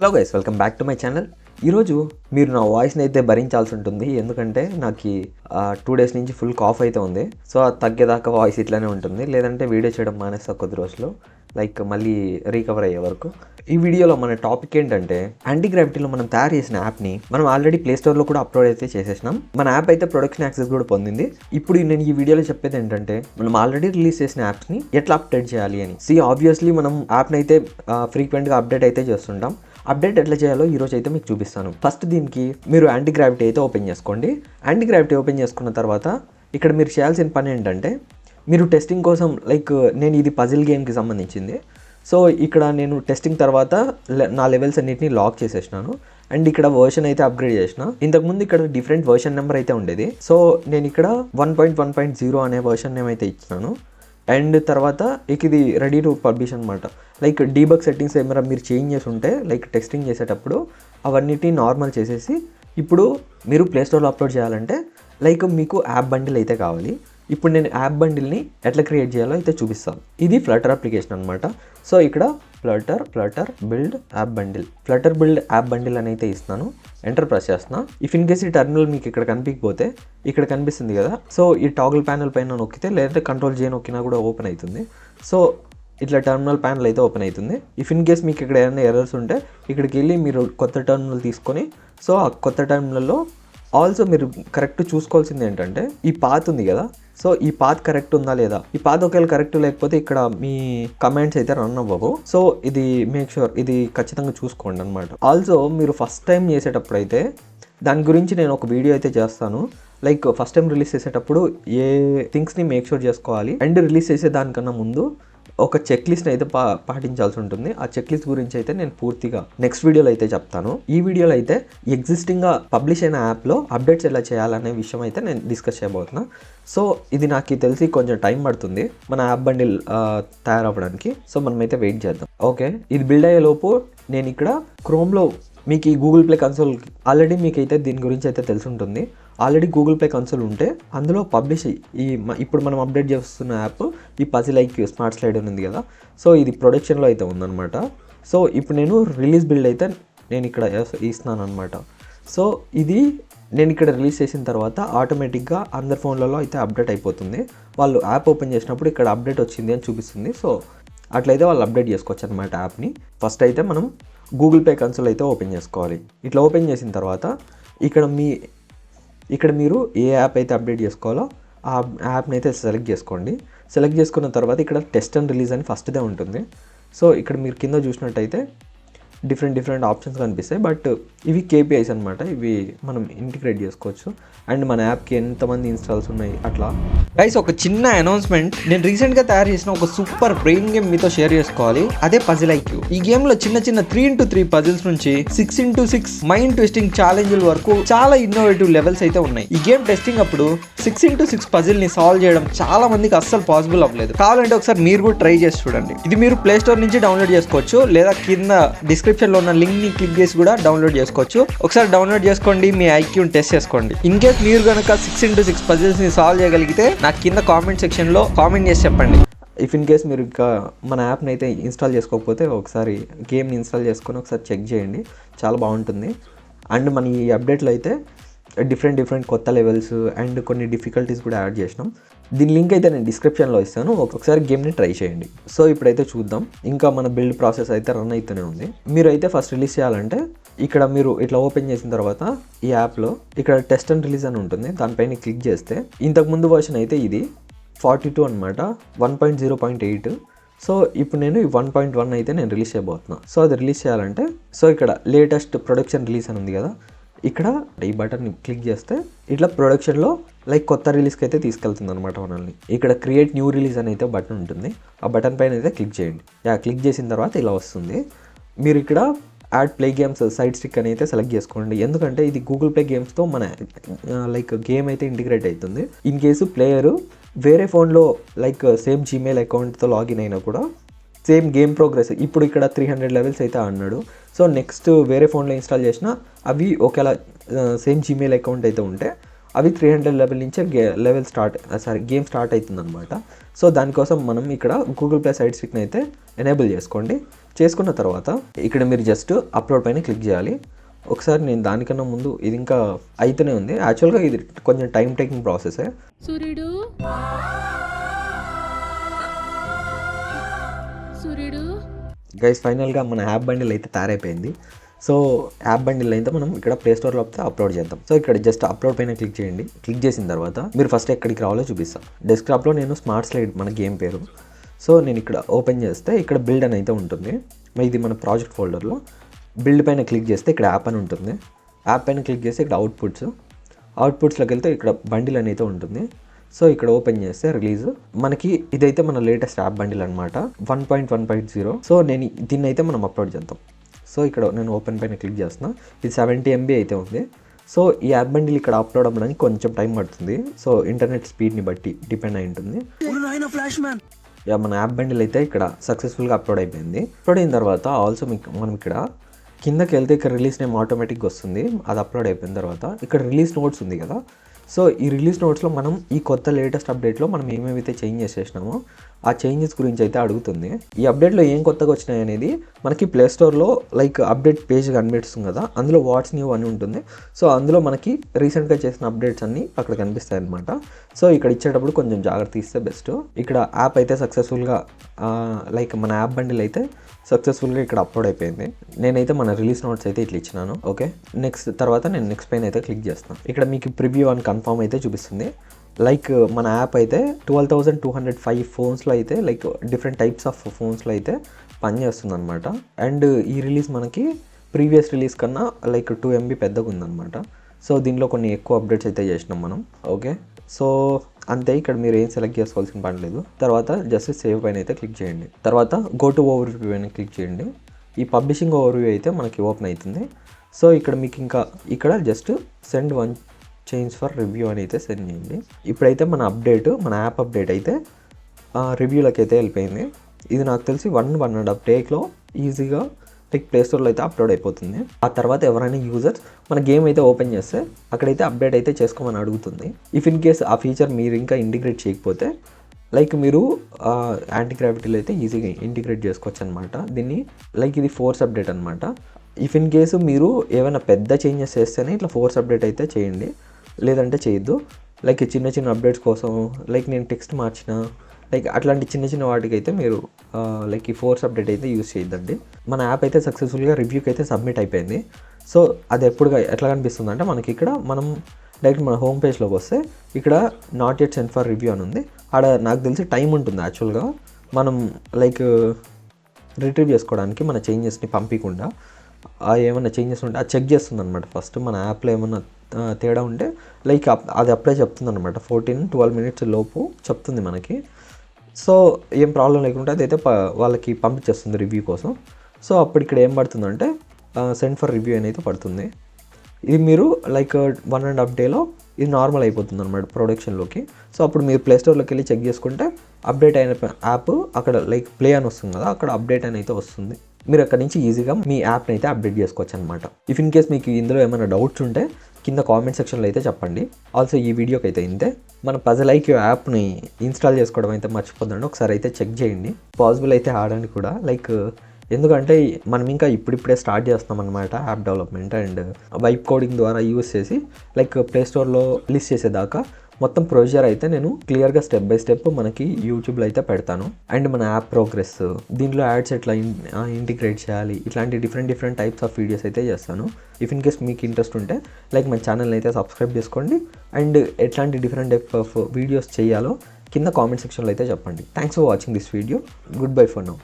Hello guys welcome back to my channel ఈరోజు మీరు నా వాయిస్ని అయితే భరించాల్సి ఉంటుంది. ఎందుకంటే నాకు టూ డేస్ నుంచి ఫుల్ కాఫ్ అయితే ఉంది. సో తగ్గేదాకా వాయిస్ ఇట్లానే ఉంటుంది. లేదంటే వీడియో చేయడం మానేస్తా కొద్ది రోజులు. లైక్ మళ్ళీ రీకవర్ అయ్యే వరకు. ఈ వీడియోలో మన టాపిక్ ఏంటంటే యాంటీ గ్రావిటీలో మనం తయారు చేసిన యాప్ని మనం ఆల్రెడీ ప్లే స్టోర్లో కూడా అప్లోడ్ అయితే చేసేసినాం. మన యాప్ అయితే ప్రొడక్షన్ యాక్సెస్ కూడా పొందింది. ఇప్పుడు నేను ఈ వీడియోలో చెప్పేది ఏంటంటే మనం ఆల్రెడీ రిలీజ్ చేసిన యాప్స్ని ఎట్లా అప్డేట్ చేయాలి అని. సి ఆబ్వియస్లీ మనం యాప్ని అయితే ఫ్రీక్వెంట్గా అప్డేట్ అయితే చేస్తుంటాం. అప్డేట్ ఎట్లా చేయాలో ఈరోజు అయితే మీకు చూపిస్తాను. ఫస్ట్ దీనికి మీరు యాంటీ గ్రావిటీ అయితే ఓపెన్ చేసుకోండి. యాంటీ గ్రావిటీ ఓపెన్ చేసుకున్న తర్వాత ఇక్కడ మీరు చేయాల్సిన పని ఏంటంటే మీరు టెస్టింగ్ కోసం లైక్ నేను ఇది పజిల్ గేమ్కి సంబంధించింది. సో ఇక్కడ నేను టెస్టింగ్ తర్వాత లె- నా లెవెల్స్ అన్నిటిని లాక్ చేసేసినాను. అండ్ ఇక్కడ వర్షన్ అయితే అప్గ్రేడ్ చేసిన. ఇంతకుముందు ఇక్కడ డిఫరెంట్ వర్షన్ నెంబర్ అయితే ఉండేది. సో నేను ఇక్కడ one point one point zero అనే వర్షన్ నేమ్ అయితే ఇచ్చినాను. అండ్ తర్వాత ఇక ఇది రెడీ టు పబ్లిష్ అనమాట లైక్ డీబగ్ సెట్టింగ్స్ ఏమైనా మీరు చేంజ్ చేసి ఉంటే లైక్ టెక్స్టింగ్ చేసేటప్పుడు అవన్నిటిని నార్మల్ చేసేసి ఇప్పుడు మీరు ప్లేస్టోర్లో అప్లోడ్ చేయాలంటే లైక్ మీకు యాప్ బండిల్ అయితే కావాలి. ఇప్పుడు నేను యాప్ బండిల్ని ఎట్లా క్రియేట్ చేయాలో అయితే చూపిస్తాను. ఇది ఫ్లటర్ అప్లికేషన్ అనమాట సో ఇక్కడ flutter flutter build app bundle flutter build app bundle అని అయితే ఇస్తాను ఎంటర్ ప్రెస్ చేస్తున్నా. ఇఫ్ ఇన్ కేస్ ఈ టర్మినల్ మీకు ఇక్కడ కనిపించకపోతే ఇక్కడ కనిపిస్తుంది కదా. సో ఈ టాగుల్ ప్యానల్ పైన నొక్కితే లేదంటే కంట్రోల్ జే నొక్కినా కూడా ఓపెన్ అవుతుంది. సో ఇట్లా టర్మినల్ ప్యానల్ అయితే ఓపెన్ అవుతుంది. ఇఫ్ ఇన్ కేస్ మీకు ఇక్కడ ఏమైనా ఎర్రర్స్ ఉంటే ఇక్కడికి వెళ్ళి మీరు కొత్త టర్మినల్ తీసుకొని సో ఆ కొత్త టర్మినల్లో ఆల్సో మీరు కరెక్ట్ చూసుకోవాల్సింది ఏంటంటే ఈ పాత్ ఉంది కదా. సో ఈ పాత్ కరెక్ట్ ఉందా లేదా? ఈ పాత్ ఒకవేళ కరెక్ట్ లేకపోతే ఇక్కడ మీ కమెంట్స్ అయితే రన్ అవ్వవు. సో ఇది మేక్ షూర్ ఇది ఖచ్చితంగా చూసుకోండి అనమాట ఆల్సో మీరు ఫస్ట్ టైం చేసేటప్పుడు అయితే దాని గురించి నేను ఒక వీడియో అయితే చేస్తాను. లైక్ ఫస్ట్ టైం రిలీజ్ చేసేటప్పుడు ఏ థింగ్స్ని మేక్ షూర్ చేసుకోవాలి. అండ్ రిలీజ్ చేసే దానికన్నా ముందు ఒక చెక్ లిస్ట్ని అయితే పా పాటించాల్సి ఉంటుంది. ఆ చెక్ లిస్ట్ గురించి అయితే నేను పూర్తిగా నెక్స్ట్ వీడియోలో అయితే చెప్తాను. ఈ వీడియోలో అయితే ఎగ్జిస్టింగ్గా పబ్లిష్ అయిన యాప్లో అప్డేట్స్ ఎలా చేయాలనే విషయం అయితే నేను డిస్కస్ చేయబోతున్నా. సో ఇది నాకు తెలిసి కొంచెం టైం పడుతుంది మన యాప్ బండిల్ తయారవ్వడానికి. సో మనమైతే వెయిట్ చేద్దాం. ఓకే? ఇది బిల్డ్ అయ్యే లోపు నేను ఇక్కడ క్రోమ్లో మీకు ఈ గూగుల్ ప్లే కన్సోల్ ఆల్రెడీ మీకు అయితే దీని గురించి అయితే తెలిసి ఉంటుంది ఆల్రెడీ గూగుల్ ప్లే కన్సోల్ ఉంటే అందులో పబ్లిష్ ఈ ఇప్పుడు మనం అప్డేట్ చేస్తున్న యాప్ ఈ పజిల్ ఐక్యూ స్మార్ట్ స్లైడ్ ఉంది కదా. సో ఇది ప్రొడక్షన్లో అయితే ఉందన్నమాట. సో ఇప్పుడు నేను రిలీజ్ బిల్డ్ అయితే నేను ఇక్కడ ఇస్తున్నాను అనమాట సో ఇది నేను ఇక్కడ రిలీజ్ చేసిన తర్వాత ఆటోమేటిక్గా అందరి ఫోన్లలో అయితే అప్డేట్ అయిపోతుంది. వాళ్ళు యాప్ ఓపెన్ చేసినప్పుడు ఇక్కడ అప్డేట్ వచ్చింది అని చూపిస్తుంది. సో అట్లయితే వాళ్ళు అప్డేట్ చేసుకోవచ్చు అనమాట యాప్ని ఫస్ట్ అయితే మనం గూగుల్ పే కన్సోల్ అయితే ఓపెన్ చేసుకోవాలి. ఇట్లా ఓపెన్ చేసిన తర్వాత ఇక్కడ మీ ఇక్కడ మీరు ఏ యాప్ అయితే అప్డేట్ చేసుకోవాలో ఆ యాప్ని అయితే సెలెక్ట్ చేసుకోండి. సెలెక్ట్ చేసుకున్న తర్వాత ఇక్కడ టెస్ట్ అండ్ రిలీజ్ అని ఫస్ట్దే ఉంటుంది. సో ఇక్కడ మీరు కింద చూసినట్టయితే డిఫరెంట్ డిఫరెంట్ ఆప్షన్స్ కనిపిస్తాయి. బట్ ఇవి కేపీఐస్ అనమాట ఇవి మనం ఇంటిగ్రేట్ చేసుకోవచ్చు. అండ్ మన యాప్కి ఎంతమంది ఇన్స్టాల్స్ ఉన్నాయి అట్లా. గైస్ ఒక చిన్న అనౌన్స్మెంట్ నేను రీసెంట్గా తయారు చేసిన ఒక సూపర్ బ్రెయిన్ గేమ్ మీతో షేర్ చేసుకోవాలి. అదే పజిల్ ఐక్యూ ఈ గేమ్లో చిన్న చిన్న త్రీ ఇంటూ త్రీ పజిల్స్ నుంచి six into six mind twisting ఛాలెంజ్ల వరకు చాలా ఇన్నోవేటివ్ లెవెల్స్ అయితే ఉన్నాయి. ఈ గేమ్ టెస్టింగ్ అప్పుడు సిక్స్ ఇంటూ సిక్స్ పజిల్ని సాల్వ్ చేయడం చాలా మందికి అస్సలు పాసిబుల్ అవ్వలేదు. కావాలంటే ఒకసారి మీరు కూడా ట్రై చేసి చూడండి. ఇది మీరు ప్లే స్టోర్ నుంచి డౌన్లోడ్ చేసుకోవచ్చు. లేదా కింద డిస్క్రిప్ డిస్క్రిప్షన్లో ఉన్న లింక్ని క్లిక్ చేసి కూడా డౌన్లోడ్ చేసుకోవచ్చు. ఒకసారి డౌన్లోడ్ చేసుకోండి మీ ఐక్యూని టెస్ట్ చేసుకోండి. ఇన్ కేస్ మీరు కనుక సిక్స్ ఇంటూ సిక్స్ పజిల్స్ని సాల్వ్ చేయగలిగితే నాకు కింద కామెంట్ సెక్షన్లో కామెంట్ చేసి చెప్పండి. ఇఫ్ ఇన్ కేస్ మీరు ఇంకా మన యాప్ని అయితే ఇన్స్టాల్ చేసుకోకపోతే ఒకసారి గేమ్ని ఇన్స్టాల్ చేసుకొని ఒకసారి చెక్ చేయండి. చాలా బాగుంటుంది. అండ్ మన ఈ అప్డేట్లో అయితే డిఫరెంట్ డిఫరెంట్ కొత్త లెవెల్స్ అండ్ కొన్ని డిఫికల్టీస్ కూడా యాడ్ చేసినాం. దీని లింక్ అయితే నేను డిస్క్రిప్షన్లో ఇస్తాను. ఒక్కొక్కసారి గేమ్ని ట్రై చేయండి. సో ఇప్పుడైతే చూద్దాం. ఇంకా మన బిల్డ్ ప్రాసెస్ అయితే రన్ అవుతూనే ఉంది. మీరు అయితే ఫస్ట్ రిలీజ్ చేయాలంటే ఇక్కడ మీరు ఇట్లా ఓపెన్ చేసిన తర్వాత ఈ యాప్లో ఇక్కడ టెస్ట్ అండ్ రిలీజ్ అని ఉంటుంది. దానిపైన క్లిక్ చేస్తే ఇంతకు ముందు వర్షన్ అయితే ఇది ఫార్టీ టూ అనమాట one point zero point eight so ఇప్పుడు నేను ఈ వన్ పాయింట్ వన్ అయితే నేను రిలీజ్ చేయబోతున్నా. సో అది రిలీజ్ చేయాలంటే సో ఇక్కడ లేటెస్ట్ ప్రొడక్షన్ రిలీజ్ అని ఉంది కదా ఇక్కడ ఈ బటన్ క్లిక్ చేస్తే ఇట్లా ప్రొడక్షన్లో లైక్ కొత్త రిలీజ్కి అయితే తీసుకెళ్తుంది అనమాట మనల్ని. ఇక్కడ క్రియేట్ న్యూ రిలీజ్ అని అయితే బటన్ ఉంటుంది. ఆ బటన్ పైన అయితే క్లిక్ చేయండి. యా క్లిక్ చేసిన తర్వాత ఇలా వస్తుంది. మీరు ఇక్కడ add play games side stick అని అయితే సెలెక్ట్ చేసుకోండి. ఎందుకంటే ఇది గూగుల్ ప్లే గేమ్స్తో మన లైక్ గేమ్ అయితే ఇంటిగ్రేట్ అవుతుంది. ఇన్ కేసు ప్లేయరు వేరే ఫోన్లో లైక్ సేమ్ జీమెయిల్ అకౌంట్తో లాగిన్ అయినా కూడా సేమ్ గేమ్ ప్రోగ్రెస్. ఇప్పుడు ఇక్కడ త్రీ హండ్రెడ్ లెవెల్స్ అయితే అన్నాడు. సో నెక్స్ట్ వేరే ఫోన్లో ఇన్స్టాల్ చేసినా అవి ఒకేలా సేమ్ జీమెయిల్ అకౌంట్ అయితే ఉంటే అవి త్రీ హండ్రెడ్ లెవెల్ నుంచే గే level start sorry game start అవుతుంది అనమాట సో దానికోసం మనం ఇక్కడ గూగుల్ ప్లే సైడ్ స్టిక్ని అయితే ఎనేబుల్ చేసుకోండి. చేసుకున్న తర్వాత ఇక్కడ మీరు జస్ట్ అప్లోడ్ పైన క్లిక్ చేయాలి. ఒకసారి నేను దానికన్నా ముందు ఇది ఇంకా అయితేనే ఉంది. యాక్చువల్గా ఇది కొంచెం టైం టేకింగ్ ప్రాసెసే సూర్యుడు. సూర్యుడు గైస్ ఫైనల్గా మన యాప్ బండిల్ అయితే తయారైపోయింది. సో యాప్ బండిల్ అయితే మనం ఇక్కడ ప్లే స్టోర్లో అయితే అప్లోడ్ చేద్దాం. సో ఇక్కడ జస్ట్ అప్లోడ్ పైన క్లిక్ చేయండి. క్లిక్ చేసిన తర్వాత మీరు ఫస్ట్ ఎక్కడికి రావాలో చూపిస్తాం. డెస్క్టాప్లో నేను స్మార్ట్ స్లైడ్ మన గేమ్ పేరు. సో నేను ఇక్కడ ఓపెన్ చేస్తే ఇక్కడ బిల్డ్ అని అయితే ఉంటుంది. ఇది మన ప్రాజెక్ట్ ఫోల్డర్లో బిల్డ్ పైన క్లిక్ చేస్తే ఇక్కడ యాప్ అని ఉంటుంది. యాప్ పైన క్లిక్ చేస్తే ఇక్కడ అవుట్పుట్స్ అవుట్పుట్స్లోకి వెళ్తే ఇక్కడ బండిల్ అని అయితే ఉంటుంది. సో ఇక్కడ ఓపెన్ చేస్తే రిలీజ్. మనకి ఇదైతే మన లేటెస్ట్ యాప్ బండిల్ అనమాట one point one point zero. So నేను దీన్ని అయితే మనం అప్లోడ్ చేద్దాం. సో ఇక్కడ నేను ఓపెన్ పైన క్లిక్ చేస్తున్నా. ఇది సెవెంటీ ఎంబీ అయితే ఉంది. సో ఈ యాప్ బండిల్ ఇక్కడ అప్లోడ్ అవ్వడానికి కొంచెం టైం పడుతుంది. సో ఇంటర్నెట్ స్పీడ్ని బట్టి డిపెండ్ అయి ఉంటుంది. మన యాప్ బండిల్ అయితే ఇక్కడ సక్సెస్ఫుల్గా అప్లోడ్ అయిపోయింది. అప్లోడ్ అయిన తర్వాత ఆల్సో మీకు మనం ఇక్కడ కిందకి వెళ్తే ఇక్కడ రిలీజ్ నేమ్ ఆటోమేటిక్గా వస్తుంది. అది అప్లోడ్ అయిపోయిన తర్వాత ఇక్కడ రిలీజ్ నోట్స్ ఉంది కదా. సో ఈ రిలీజ్ నోట్స్లో మనం ఈ కొత్త లేటెస్ట్ అప్డేట్లో మనం ఏమేమైతే చేంజ్ చేసేసినామో ఆ చేంజెస్ గురించి అయితే అడుగుతుంది. ఈ అప్డేట్లో ఏం కొత్తగా వచ్చినాయి అనేది మనకి ప్లే స్టోర్లో లైక్ అప్డేట్ పేజ్ కనిపిస్తుంది కదా అందులో వాట్స్ న్యూ అని ఉంటుంది. సో అందులో మనకి రీసెంట్గా చేసిన అప్డేట్స్ అన్నీ అక్కడ కనిపిస్తాయి అనమాట సో ఇక్కడ ఇచ్చేటప్పుడు కొంచెం జాగ్రత్త ఇస్తే బెస్ట్ ఇక్కడ యాప్ అయితే సక్సెస్ఫుల్గా లైక్ మన యాప్ బండిల్ అయితే సక్సెస్ఫుల్గా ఇక్కడ అప్లోడ్ అయిపోయింది. నేనైతే మన రిలీజ్ నోట్స్ అయితే ఇట్లా ఇచ్చినాను ఓకే నెక్స్ట్ తర్వాత నేను నెక్స్ట్ పైన అయితే క్లిక్ చేస్తాను. ఇక్కడ మీకు ప్రివ్యూ అని కన్ఫర్మ్ అయితే చూపిస్తుంది. లైక్ uh, మన యాప్ అయితే twelve thousand two hundred five ఫోన్స్లో అయితే లైక్ డిఫరెంట్ టైప్స్ ఆఫ్ ఫోన్స్లో అయితే పనిచేస్తుంది అనమాట అండ్ ఈ రిలీజ్ మనకి ప్రీవియస్ రిలీజ్ కన్నా లైక్ టూ ఎంబీ పెద్దగా ఉందన్నమాట. సో దీనిలో కొన్ని ఎక్కువ అప్డేట్స్ అయితే చేసినాం మనం. ఓకే సో అంతే ఇక్కడ మీరు ఏం సెలెక్ట్ చేసుకోవాల్సిన పని లేదు. తర్వాత జస్ట్ సేవ్ పైన అయితే క్లిక్ చేయండి. తర్వాత గో టు ఓవర్ వ్యూ పైన క్లిక్ చేయండి. ఈ పబ్లిషింగ్ ఓవర్ వ్యూ అయితే మనకి ఓపెన్ అవుతుంది. సో ఇక్కడ మీకు ఇంకా ఇక్కడ just send one change for review అని అయితే సెండ్ చేయండి. ఇప్పుడైతే మన అప్డేట్ మన యాప్ అప్డేట్ అయితే రివ్యూలకు అయితే వెళ్ళిపోయింది. ఇది నాకు తెలిసి వన్ వన్ అండ్ హాఫ్ డేలో ఈజీగా లైక్ ప్లేస్టోర్లో అయితే అప్లోడ్ అయిపోతుంది. ఆ తర్వాత ఎవరైనా యూజర్స్ మన గేమ్ అయితే ఓపెన్ చేస్తే అక్కడైతే అప్డేట్ అయితే చేసుకోమని అడుగుతుంది. ఇఫ్ ఇన్ కేస్ ఆ ఫీచర్ మీరు ఇంకా ఇంటిగ్రేట్ చేయకపోతే లైక్ మీరు యాంటీ గ్రావిటీలో అయితే ఈజీగా ఇంటిగ్రేట్ చేసుకోవచ్చు అనమాట దీన్ని లైక్ ఇది ఫోర్స్ అప్డేట్ అనమాట. ఇఫ్ ఇన్ కేసు మీరు ఏమైనా పెద్ద చేంజెస్ చేస్తేనే ఇట్లా ఫోర్స్ అప్డేట్ అయితే చేయండి. లేదంటే చేయొద్దు. లైక్ చిన్న చిన్న అప్డేట్స్ కోసం లైక్ నేను టెక్స్ట్ మార్చిన లైక్ అట్లాంటి చిన్న చిన్న వాటికి అయితే మీరు లైక్ ఈ ఫోర్స్ అప్డేట్ అయితే యూస్ చేయొద్దండి. మన యాప్ అయితే సక్సెస్ఫుల్గా రివ్యూకి అయితే సబ్మిట్ అయిపోయింది. సో అది ఎప్పుడుగా ఎట్లా కనిపిస్తుంది అంటే మనకి ఇక్కడ మనం డైరెక్ట్ మన హోమ్ పేజ్లోకి వస్తే ఇక్కడ not yet sent for review అని ఉంది. ఆడ నాకు తెలిసి టైం ఉంటుంది యాక్చువల్గా మనం లైక్ రిట్రీవ్ చేసుకోవడానికి మన చేంజెస్ని పంపించకుండా ఏమైనా చేంజెస్ ఉంటే అది చెక్ చేస్తుంది అనమాట ఫస్ట్ మన యాప్లో ఏమైనా తేడా ఉంటే లైక్ అప్- అది అప్లై చెప్తుంది అనమాట ఫోర్టీన్ ట్వెల్వ్ మినిట్స్ లోపు చెప్తుంది మనకి. సో ఏం ప్రాబ్లం లేకుంటే అదైతే వాళ్ళకి పంపించేస్తుంది రివ్యూ కోసం. సో అప్పుడు ఇక్కడ ఏం పడుతుందంటే సెండ్ ఫర్ రివ్యూ అనేది పడుతుంది. ఇది మీరు లైక్ వన్ అండ్ హాఫ్ డేలో ఇది నార్మల్ అయిపోతుంది అనమాట ప్రొడక్షన్లోకి సో అప్పుడు మీరు ప్లే స్టోర్లోకి వెళ్ళి చెక్ చేసుకుంటే అప్డేట్ అయిన యాప్ అక్కడ లైక్ ప్లే అని వస్తుంది కదా అక్కడ అప్డేట్ అని అయితే వస్తుంది. మీరు అక్కడ నుంచి ఈజీగా మీ యాప్ని అయితే అప్డేట్ చేసుకోవచ్చు అనమాట ఇఫ్ ఇన్ కేస్ మీకు ఇందులో ఏమైనా డౌట్స్ ఉంటే కింద కామెంట్ సెక్షన్లో అయితే చెప్పండి. ఆల్సో ఈ వీడియోకి అయితే ఇంతే. మన పజల్ ఐక్యూ యాప్ని ఇన్స్టాల్ చేసుకోవడం అయితే మర్చిపోద్దండి. ఒకసారి అయితే చెక్ చేయండి. పాసిబుల్ అయితే ఆడండి కూడా. లైక్ ఎందుకంటే మనం ఇంకా ఇప్పుడిప్పుడే స్టార్ట్ చేస్తున్నాం అనమాట app development and vibe coding ద్వారా యూస్ చేసి లైక్ ప్లే స్టోర్లో లిస్ట్ చేసేదాకా మొత్తం ప్రొసీజర్ అయితే నేను క్లియర్గా స్టెప్ బై స్టెప్ మనకి యూట్యూబ్లో అయితే పెడతాను. అండ్ మన యాప్ ప్రోగ్రెస్ దీంట్లో యాడ్స్ ఎట్లా ఇంటిగ్రేట్ చేయాలి ఇట్లాంటి different different types of videos అయితే చేస్తాను. ఇఫ్ ఇన్ కేస్ మీకు ఇంట్రెస్ట్ ఉంటే లైక్ మన ఛానల్ అయితే సబ్స్క్రైబ్ చేసుకోండి. అండ్ ఎట్లాంటి డిఫరెంట్ టైప్ ఆఫ్ వీడియోస్ చేయాలో కింద కామెంట్ సెక్షన్లో అయితే చెప్పండి. Thanks for watching this video good bye for now